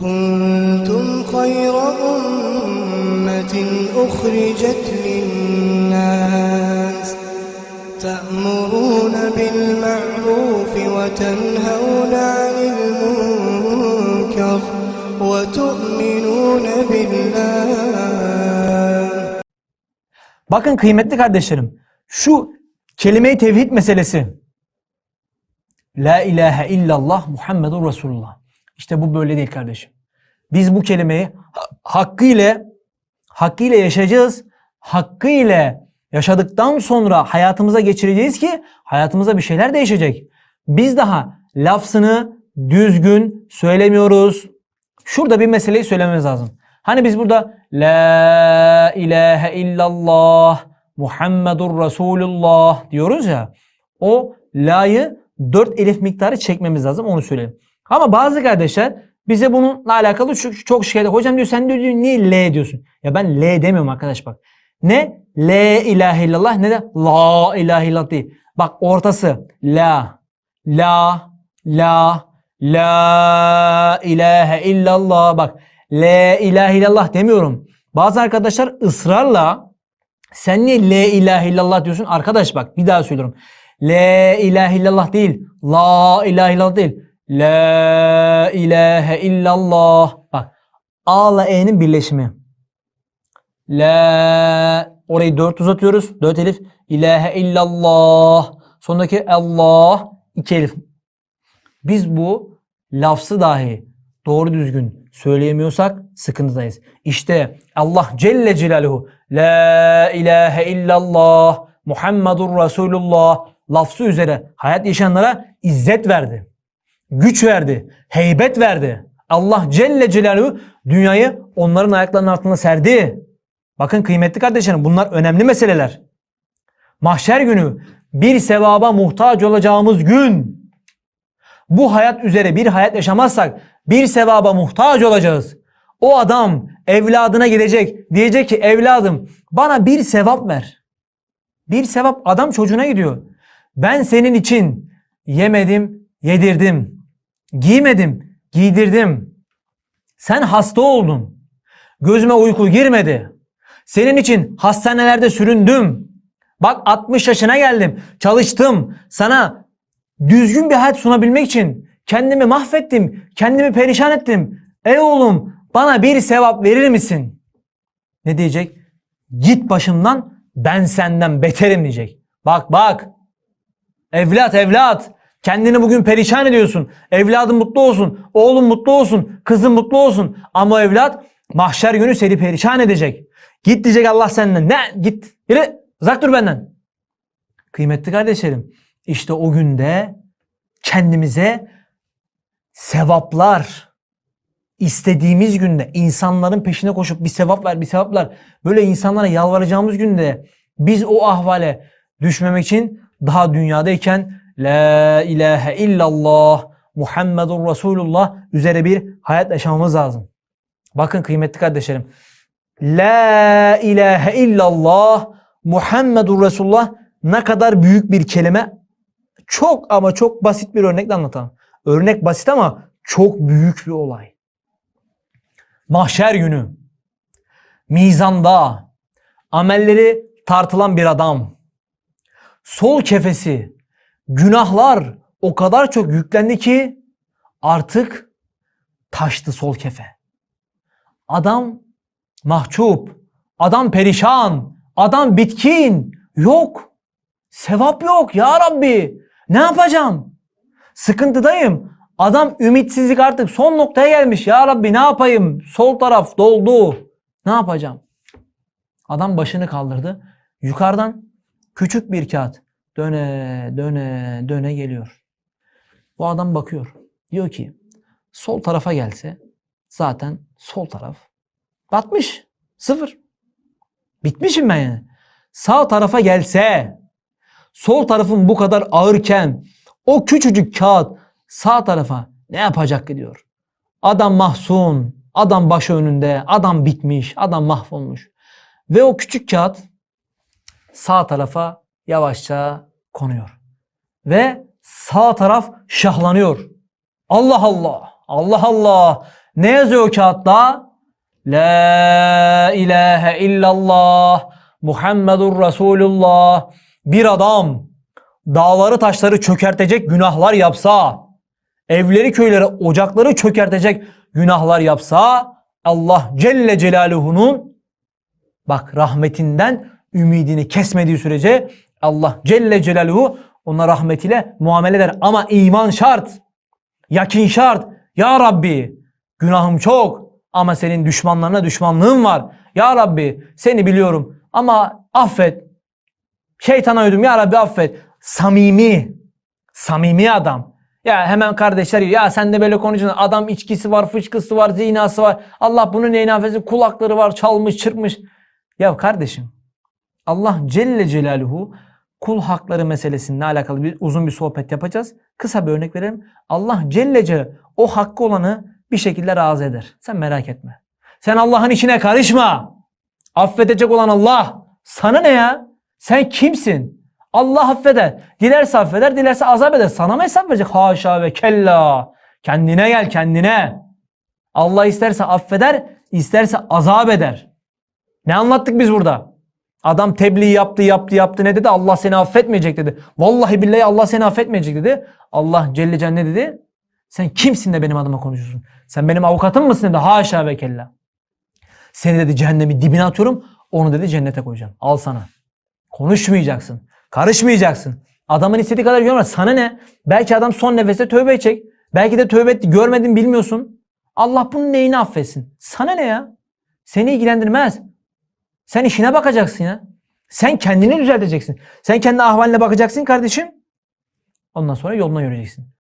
كنتم خير أمة أخرجت للناس تأمرون بالمعروف وتنهون عن المنكر وتؤمنون بالله Bakın kıymetli kardeşlerim. Şu kelime-i tevhid meselesi. La ilahe illallah Muhammedun Resulullah. İşte bu böyle değil kardeşim. Biz bu kelimeyi ha- hakkıyla hakkıyla yaşayacağız. Hakkıyla yaşadıktan sonra hayatımıza geçireceğiz ki hayatımıza bir şeyler değişecek. Biz daha lafzını düzgün söylemiyoruz. Şurada bir meseleyi söylememiz lazım. Hani biz burada La ilahe illallah Muhammedur Resulullah diyoruz ya. O la'yı 4 elif miktarı çekmemiz lazım onu söyleyeyim. Ama bazı kardeşler bize bununla alakalı çok şikayet. Hocam diyor sen diyor niye L diyorsun? Ya ben L demiyorum arkadaş bak. Ne L ilahe illallah ne de La ilahe illallah değil. Bak ortası La La La La ilahe illallah bak La ilahe illallah demiyorum. Bazı arkadaşlar ısrarla sen niye La ilahe illallah diyorsun? Arkadaş bak bir daha söylüyorum. La ilahe illallah değil. La ilahe illallah değil. La ilahe illallah. Bak A ile E'nin birleşimi. La orayı dört uzatıyoruz. Dört elif. İlahe illallah. Sondaki Allah iki elif. Biz bu lafzı dahi doğru düzgün söyleyemiyorsak sıkıntıdayız. İşte Allah Celle Celaluhu La ilahe illallah Muhammedur Resulullah lafzı üzere hayat yaşayanlara izzet verdi. Güç verdi. Heybet verdi. Allah Celle Celaluhu dünyayı onların ayaklarının altına serdi. Bakın kıymetli kardeşlerim bunlar önemli meseleler. Mahşer günü bir sevaba muhtaç olacağımız gün bu hayat üzere bir hayat yaşamazsak bir sevaba muhtaç olacağız. O adam evladına gidecek. Diyecek ki evladım bana bir sevap ver. Bir sevap adam çocuğuna gidiyor. Ben senin için yemedim, yedirdim. Giymedim, giydirdim. Sen hasta oldun. Gözüme uyku girmedi. Senin için hastanelerde süründüm. Bak 60 yaşına geldim. Çalıştım. Sana düzgün bir hayat sunabilmek için kendimi mahvettim. Kendimi perişan ettim. Ey oğlum bana bir sevap verir misin? Ne diyecek? Git başımdan ben senden beterim diyecek. Bak bak. Evlat evlat. Kendini bugün perişan ediyorsun. Evladın mutlu olsun. Oğlun mutlu olsun. Kızın mutlu olsun. Ama evlat mahşer günü seni perişan edecek. Git diyecek Allah senden. Ne? Git. Yürü. Uzak dur benden. Kıymetli kardeşlerim. işte o günde kendimize sevaplar istediğimiz günde insanların peşine koşup bir sevap ver bir sevap ver böyle insanlara yalvaracağımız günde biz o ahvale düşmemek için daha dünyadayken La ilahe illallah Muhammedur Resulullah üzere bir hayat yaşamamız lazım. Bakın kıymetli kardeşlerim. La ilahe illallah Muhammedur Resulullah ne kadar büyük bir kelime. Çok ama çok basit bir örnekle anlatalım. Örnek basit ama çok büyük bir olay. Mahşer günü mizanda amelleri tartılan bir adam sol kefesi günahlar o kadar çok yüklendi ki artık taştı sol kefe. Adam mahcup, adam perişan, adam bitkin, yok. Sevap yok ya Rabbi. Ne yapacağım? Sıkıntıdayım. Adam ümitsizlik artık son noktaya gelmiş. Ya Rabbi ne yapayım? Sol taraf doldu. Ne yapacağım? Adam başını kaldırdı. Yukarıdan küçük bir kağıt döne döne döne geliyor. Bu adam bakıyor. Diyor ki sol tarafa gelse zaten sol taraf batmış. Sıfır. Bitmişim ben yani. Sağ tarafa gelse sol tarafın bu kadar ağırken o küçücük kağıt sağ tarafa ne yapacak diyor. Adam mahzun, adam başı önünde, adam bitmiş, adam mahvolmuş. Ve o küçük kağıt sağ tarafa yavaşça konuyor. Ve sağ taraf şahlanıyor. Allah Allah, Allah Allah, Ne yazıyor kağıtta? La ilahe illallah Muhammedur Resulullah. Bir adam dağları taşları çökertecek günahlar yapsa, evleri köyleri ocakları çökertecek günahlar yapsa Allah Celle Celaluhu'nun bak rahmetinden ümidini kesmediği sürece Allah Celle Celaluhu ona rahmetiyle muamele eder. Ama iman şart. Yakin şart. Ya Rabbi günahım çok ama senin düşmanlarına düşmanlığın var. Ya Rabbi seni biliyorum ama affet. Şeytana uydum ya Rabbi affet. Samimi. Samimi adam. Ya hemen kardeşler ya sen de böyle konuşuyorsun. Adam içkisi var, fışkısı var, zinası var. Allah bunun neyine affetsin. Kulakları var, çalmış, çırpmış. Ya kardeşim Allah Celle Celaluhu kul hakları meselesine alakalı bir uzun bir sohbet yapacağız. Kısa bir örnek verelim. Allah Celle Celaluhu o hakkı olanı bir şekilde razı eder. Sen merak etme. Sen Allah'ın işine karışma. Affedecek olan Allah. Sana ne ya? Sen kimsin? Allah affeder. Dilerse affeder, dilerse azap eder. Sana mı hesap verecek? Haşa ve kella. Kendine gel kendine. Allah isterse affeder, isterse azap eder. Ne anlattık biz burada? Adam tebliğ yaptı, yaptı, yaptı. Ne dedi? Allah seni affetmeyecek dedi. Vallahi billahi Allah seni affetmeyecek dedi. Allah Celle Celle ne dedi? Sen kimsin de benim adıma konuşuyorsun? Sen benim avukatım mısın dedi. Haşa ve kella. Seni dedi cehennemi dibine atıyorum. Onu dedi cennete koyacağım. Al sana. Konuşmayacaksın. Karışmayacaksın. Adamın istediği kadar görme. Sana ne? Belki adam son nefeste tövbe edecek. Belki de tövbe etti. Görmedin bilmiyorsun. Allah bunun neyini affetsin? Sana ne ya? Seni ilgilendirmez. Sen işine bakacaksın ya. Sen kendini düzelteceksin. Sen kendi ahvaline bakacaksın kardeşim. Ondan sonra yoluna yürüyeceksin.